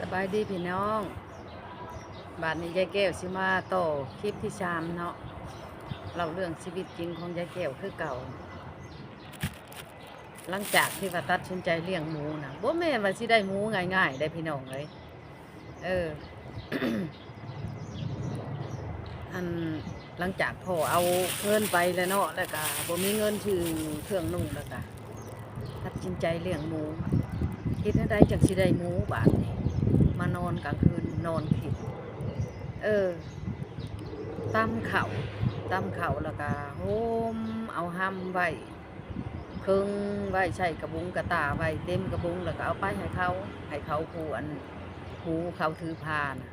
สบายดีพี่น้อง บาทนี้ยายแก้วสิมาต่อคลิปที่ชามเนาะเราเรื่องชีวิตจริงของยายแก้วคือเก่า หลังจากที่ว่าตัดสินใจเลี้ยงหมูนะบ่แม่ว่าสิได้หมูง่ายๆ ได้พี่น้องเลย เออ อันหลังจากพ่อเอาเงินไปแล้วเนาะแล้วก็บ่มีเงินซื้อเครื่องนุ่งแล้วก็ตัดสินใจเลี้ยงหมูคิดได้จังสิได้หมูบาทนี้ มานอนกลางคืนนอนผิด เออตำเข่าตำเข่าแล้วก็โฮมเอาห้ำไว้ครึ่งไว้ใส่กระบุงกระตาไว้เต็มกระบุงแล้วก็เอาไปให้เขาให้เขาผูอันผูเขาถือพานะ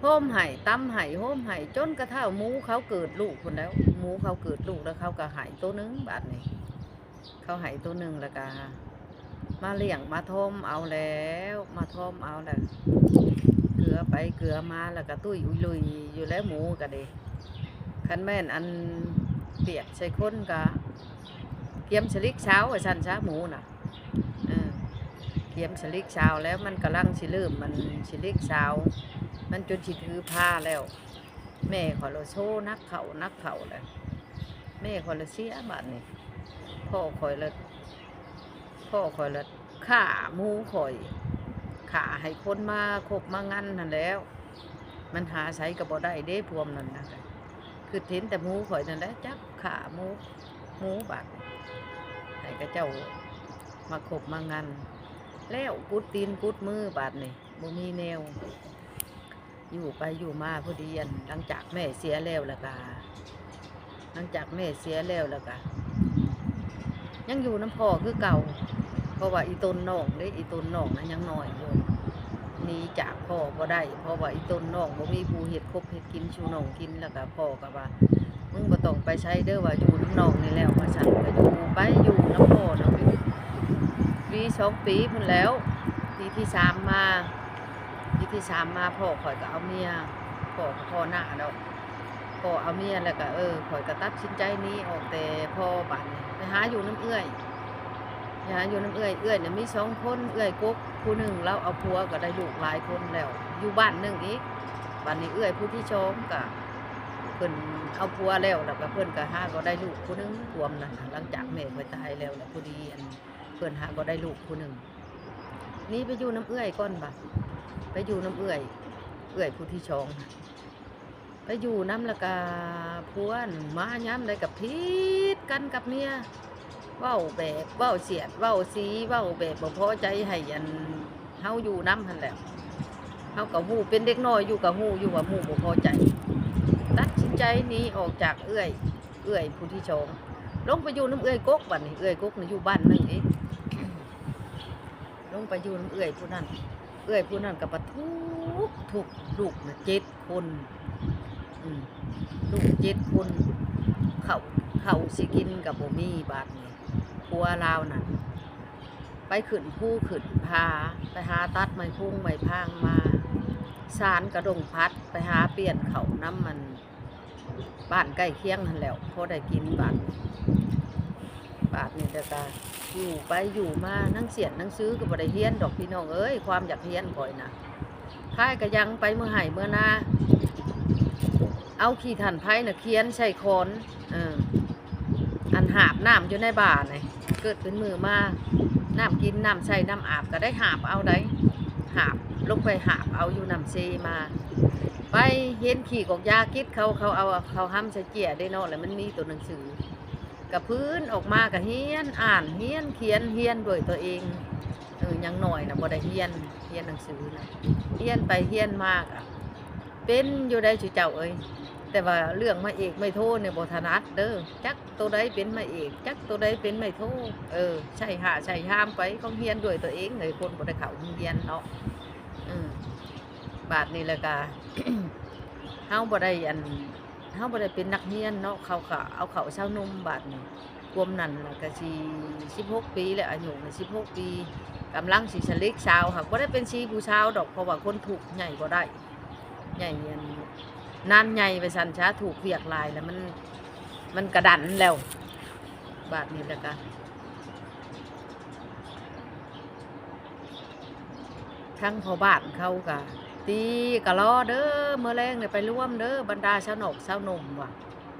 โฮมไห้ตำไห้โฮมไห้จนกระทั่งหมูเขาเกิดลูกคนแล้วหมูเขาเกิดลูกแล้วเขาก็หายตัวหนึงบาดนี้เขาหายตัวหนึ่งแล้วก็ มาเลี้ยงมาทมเอาแล้ว มาทมเอาแล้วเกลือไปเกลือมาแล้วก็ตุ้ยอุลุยอยู่แล้วหมูก็ดีคันแม่นอันเปียกใส่คนก็เกียมสลิกเช้าไอ้สันช้าหมูน่ะเออเกียมสลิกเช้าแล้วมันกำลังสิเริ่มมันสลิกเช้ามันจนสิถือผ้าแล้ว แม่ขอเราโชว์นักเขานักเขาเลยแม่ขอเราเสียบาดนี่พ่อคอยเรา พ่อคอยละข่าหมูข่อยข่าให้คนมาคบมางั้นนั่นแล้ว มันหาใช้กับบ่ได้เด้พวมนั่นนะคือเห็นแต่หมูข่อยนั่นแหละจับข่ามูหมูบาดให้กระเจ้ามาคบมางั้นแล้วกุดตีนกุดมือบาดนี่บ่มีแนว อยู่ไปอยู่มาพอดีอันหลังจากแม่เสียแล้วล้วก็หลังจากแม่เสียแล้วล้วก็ยังอยู่น้ำพ่อคือเก่า เพราะว่าอีตนนองเด้อีตนนองนั้นยังน้อยอยู่นีจากพ่อบ่ได้ เพราะว่าอีตนน้องบ่มีผู้เฮ็ดคบเฮ็ดกินชูนองกินแล้วก็พ่อก็ว่ามึงบ่ต้องไปใช้เด้อว่าอยู่น้ำนองนี่แล้วว่าฉันก็อยู่ไปอยู่น้ำพ่อนาะปีสองปีพุ่นแล้วปีที่สามมาปีที่สามมาพ่อข่อยก็เอาเมียพ่อก็พ่อหน้าดอกพอเอาเมียแล้วก็เออข่อยก็ตัดสินใจนี้ออกแต่พอบัดนี้ไปหาอยู่น้ำเอื้อย ไปหาอยู่น้ำเอื้อยเอื้อยเนี่ยมีสองคนเอื้อยกกผู้หนึ่งแล้วเอาผัวก็ได้ลูกหลายคนแล้ว อยู่บ้านหนึ่งอีกบัดนี้เอื้อยผู้ที่ชมก็เพิ่นเอาผัวแล้วแล้วก็เพิ่นก็หาก็ได้ลูกผู้หนึ่งรวมนะหลังจากแม่ไปตายแล้วแล้วพอดีอันเพิ่นหาก็ได้ลูกผู้หนึ่งนี่ไปอยู่น้ำเอื้อยก่อนบัดไปอยู่น้ำเอื้อยเอื้อยผู้ที่ชองไปอยู่น้ำละกาพวนมาย้ำได้กับพีดกันกับเมีย เว้าแบบเว้าเสียดเว้าสีเว้าแบบบ่พอใจให้ยันเฮาอยู่น้ำหันแหล้วเฮากับหูเป็นเด็กน้อยอยู่กับหูอยู่ว่าหมู่บ่พอใจ ตัดสินใจนี้ออกจากเอื้อย เอื้อยผู้ที่ชองลงไปอยู่น้ำเอื้อยกกบัดนี้เอื้อยกกนี่อยู่บ้านนึงเองลงไปอยู่น้ำเอื้อยผู้นั้นเอื้อยผู้นั้นกับปะทุกทุกลูกนะเจ็ดคนลูกเจ็ดคนเขาเขาสิกินกับบ่มีบาดนี่พั วลาวนั่นไปขึ้นผู้ขึ้นพาไปหาตัดไม้พุ่งไม้พางมาสารกระดงพัดไปหาเปลี่ยนเขาน้ำมันบ้านใกล้เคียงนั่นแหล้วพอได้กินบาดบาดนี่แต่กาอยู่ไปอยู่มานั่งเสียนนั่งซื้อก็บ่ได้เฮียนดอกพี่น้องเอ้ยความอยากเฮียนก่อยนะค่ายก็ยังไปเมื่อไห่เมื่อนาเอาขี้ถันไผ่น่ะเคียนใส่คอนเออ อันหาบน้ำอยู่ในบ่าน่ะเกิดเป็นมือมาน้ำกินน้ำใส่น้ำอาบก็ได้หาบเอาได้หาบลงไปหาบเอาอยู่น้ำเซมา ไปเห็นขี่กอกยาคิดเขาเขาเอาเขาห้ำใส่เกียร์ได้เนาะแล้วมันมีตัวหนังสือกับพื้นออกมากับเฮียนอ่านเฮียนเขียนเฮียนด้วยตัวเองเออยังหน่อยนะบ่ได้เฮียนเฮียนหนังสือนะเฮียนไปเฮียนมากอะเป็นอยู่ได้จุเจ้าเอ้ย แต่ว่าเรื่องมาเอกไม่โทษเนี่ยบทนัดเด้อจักตัวใดเป็นมาเอกจักตัวใดเป็นไม่โทษเออใช่หาใช่ห้ามไปเขาเฮียนด้วยตัวเองเลยคนบ่ได้เขาเฮียนเนาะบาทนี่แหละกาเฮาบ่ได้อันเฮาบ่ได้เป็นนักเรียนเนาะเขาก็เอาเขาเช่านมบาทนี่รวมนั่นล่ะก็สิ16ปีแหล้วอายุน่ะ16ปีกำลังสิสลิกชาวค่ะบ่ได้เป็นชีผู้ชาวดอกเพราะว่าคนถูกใหญ่บ่ได้ ใหญ่อัน นานใหญ่ไปสันช้าถูกเวียกลายแล้วมันมันกระดันแล้ว บาทนี้แล้วก็ทั้งพอบ้านเขาก็ตีก็รอเด้อเมื้อแรงเนี่ยไปร่วมเด้อบรรดาชาวนกชาวนุ่มว่ะ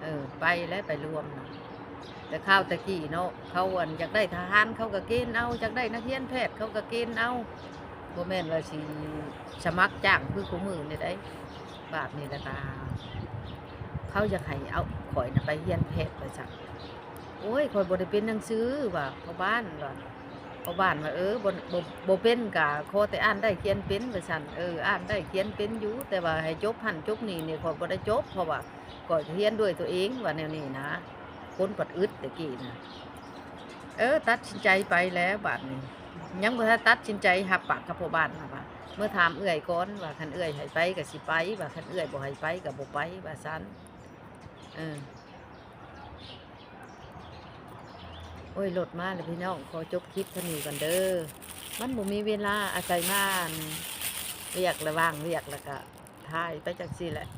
เออ ไปแล้วไปร่วมนะแต่ข้าวตะกี้เนาะเขาอันอยากได้ทหารเขาก็กณฑ์เอาอยากได้นักเรียนแพทย์เขาก็กณฑ์เอาบ่แมนว่าสิสมัครจ้างคือคู่มือเนี่ยได้ บาทนี่ละตาเขาอยากให้เอาข่อยนะไปเรียนแพทย์ไปจักโอ้ยข่อยบ่ได้เป็นหนังสือว่าพ่อบ้านว่าพอบ้านว่าเออบ่บ่บ่เป็นกะขอแต่อ่านได้เขียนเป็นว่าซั่นเอออ่านได้เขียนเป็นอยู่แต่ว่าให้จบหันจบนี่เนี่ยข่อยบ่ได้จบเพราะว่าก็เรียนด้วยตัวเองว่าแนวนี้นะคนปัดอึดตะกี้นะเออ ตัดสินใจไปแล้วบัดนี้ยังบ่ทันตัดสินใจหับปากกับพ่อบ้านนะว่า เมื่อถามเอื่อยก้อนว่าคันเอื่อยให้ไปกับสิไปว่าคันเอื่อยบ่ให้ไปกับบ่ไปว่าซันเออโอ้ยหลดมาเลยพี่น้องขอจบคลิปเท่านี้กันเด้อมันบ่มีเวลาอาศัยมานเรียกระว่างเรียกแล้วก็ทายไปจังซี่แหละ